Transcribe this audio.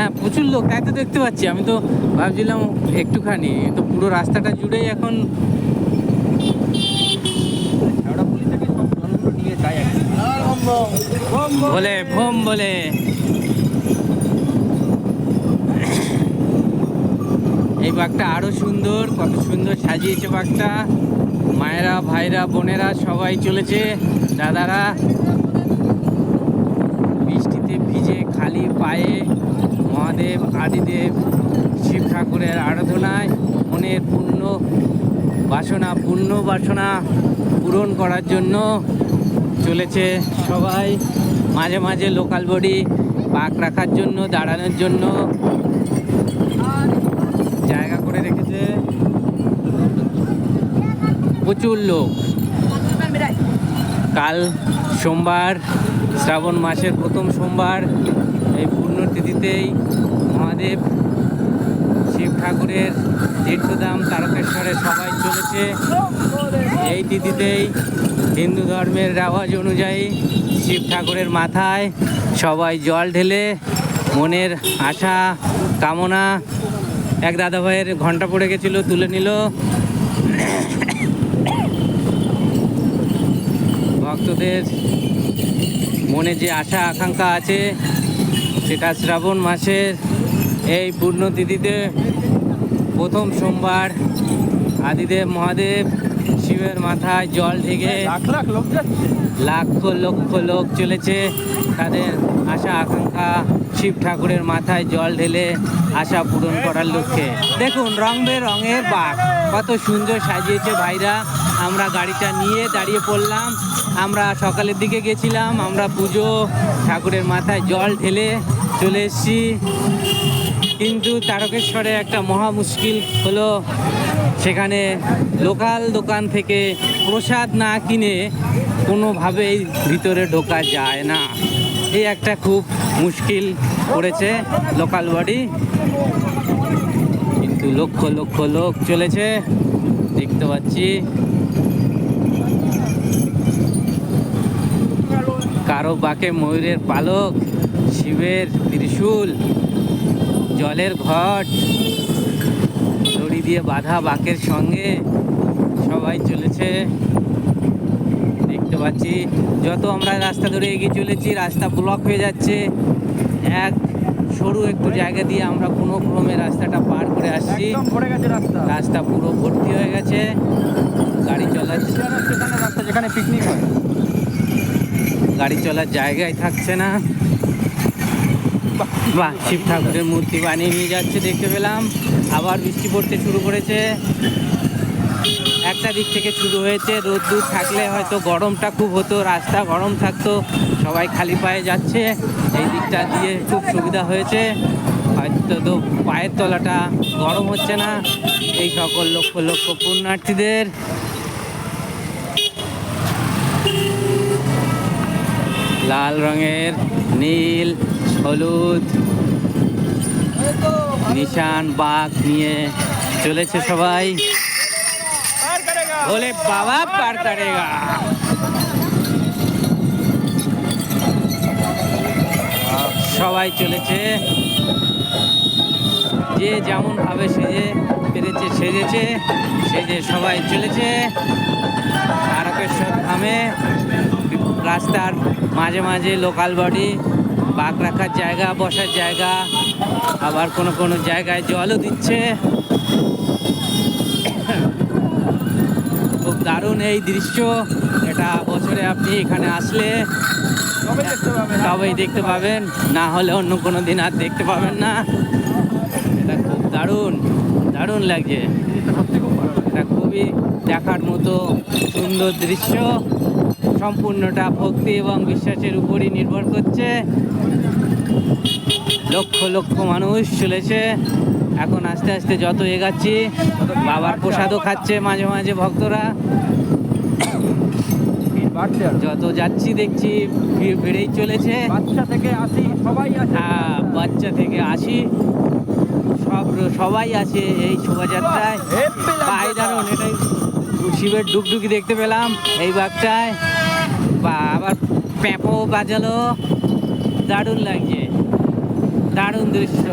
হ্যাঁ প্রচুর লোক, তাই তো দেখতে পাচ্ছি। আমি তো ভাবছিলাম একটুখানি, তো পুরো রাস্তাটা জুড়েই এখন বলে, ভোম বলে। এই বাঘটা আরও সুন্দর, কত সুন্দর সাজিয়েছে বাঘটা। মায়েরা, ভাইরা, বোনেরা সবাই চলেছে, দাদারা। বৃষ্টিতে ভিজে খালি পায়ে মহাদেব, আদিদেব, শিব ঠাকুরের আরাধনায় মনের পূর্ণ বাসনা পূর্ণ বাসনা পূরণ করার জন্য চলেছে সবাই। মাঝে মাঝে লোকাল বডি পাক রাখার জন্য, দাঁড়ানোর জন্য জায়গা করে রেখেছে। প্রচুর লোক। কাল সোমবার, শ্রাবণ মাসের প্রথম সোমবার, এই পুণ্যতিথিতেই মহাদেব শিব ঠাকুরের তীর্থধাম তারকেশ্বরে সবাই চলেছে। এই তিথিতেই হিন্দু ধর্মের রেওয়াজ অনুযায়ী শিব ঠাকুরের মাথায় সবাই জল ঢেলে মনের আশা, কামনা এক দাদা ভাইয়ের ঘণ্টা পড়ে গেছিল, তুলে নিল। ভক্তদের মনে যে আশা আকাঙ্ক্ষা আছে সেটা শ্রাবণ মাসের এই পূর্ণতিথিতে প্রথম সোমবার আদিদেব মহাদেব শিবের মাথায় জল ঢেকে লাখ লাখ লোক যাচ্ছে। লাখ লক্ষ লোক চলেছে। তাদের আশা আকাঙ্ক্ষা শিব ঠাকুরের মাথায় জল ঢেলে আশা পূরণ করার লক্ষ্যে। দেখুন রং রঙের বাঘ। কত সুন্দর সাজিয়েছে ভাইরা। আমরা গাড়িটা নিয়ে দাঁড়িয়ে পড়লাম। আমরা সকালের দিকে গেছিলাম, আমরা পুজো, ঠাকুরের মাথায় জল ঢেলে চলে এসেছি। কিন্তু তারকেশ্বরে একটা মহা মুশকিল হলো। সেখানে লোকাল দোকান থেকে প্রসাদ না কিনে কোনোভাবেই ভিতরে ঢোকা যায় না। এই একটা খুব মুশকিল পড়েছে লোকাল বডি। কিন্তু লক্ষ লক্ষ লোক চলেছে, দেখতে পাচ্ছি। কারও বাকে ময়ূরের পালক শিবের ত্রিশূল জলের ঘট। দড়ি দিয়ে বাঁধা বাকের সঙ্গে সবাই চলেছে। দেখতে পাচ্ছি যত আমরা রাস্তা ধরে এগিয়ে চলেছি রাস্তা ব্লক হয়ে যাচ্ছে। এক সরু একটু জায়গা দিয়ে আমরা কোনো ক্রমে রাস্তাটা পার করে আসছি। রাস্তা। পুরো ভর্তি হয়ে গেছে। গাড়ি সেখানে রাস্তা যেখানে পিকনিক হয়। গাড়ি চলার জায়গায় থাকছে না। বাহ, শিব ঠাকুরের মূর্তি বানিয়ে নিয়ে যাচ্ছে, দেখতে পেলাম। আবার বৃষ্টি পড়তে শুরু করেছে। একটা দিক থেকে শুরু হয়েছে রোদ্দুর থাকলে হয়তো গরমটা খুব হতো, রাস্তা গরম থাকতো, সবাই খালি পায়ে যাচ্ছে। এই দিকটা দিয়ে খুব সুবিধা হয়েছে। হয়তো তো পায়ের তলাটা গরম হচ্ছে না। এই সকল লক্ষ লক্ষ পুণ্যার্থীদের লাল রঙের, নীল, হলুদ, নিশান, বাঘ নিয়ে চলেছে সবাই। বলে বাবা, পার সবাই চলেছে। যে যেমন ভাবে সেজে পেরেছে, সেজেছে। সেজে সবাই চলেছে। তারকেশ্বর ধামে রাস্তার মাঝে মাঝে লোকাল বডি বাঘ রাখার জায়গা বসার জায়গা আবার কোনো কোনো জায়গায় জলও দিচ্ছে। খুব দারুণ এই দৃশ্য। এটা বছরে আপনি এখানে আসলে তবে দেখতে পাবেন। তবেই দেখতে পাবেন না হলে অন্য কোনো দিন আর দেখতে পাবেন না। এটা খুব দারুণ দারুণ লাগছে। এটা খুবই দেখার মতো সুন্দর দৃশ্য। সম্পূর্ণটা ভক্তি এবং বিশ্বাসের উপরই নির্ভর করছে। লক্ষ লক্ষ মানুষ চলেছে। এখন আস্তে আস্তে যত এগাচ্ছি বাবার প্রসাদও খাচ্ছে মাঝে মাঝে ভক্তরা। যত যাচ্ছি দেখছি ভিড় বেড়েই চলেছে। বাচ্চা থেকে আসি সবাই হ্যাঁ বাচ্চা থেকে আসি। সব সবাই আছে এই শোভাযাত্রায়। লাগছে এটাই শিবের ডুকডুকি দেখতে পেলাম এই বাঘটায়। বা আবার প্যাঁপো বাজালো। দারুণ লাগছে। দারুণ দৃশ্য।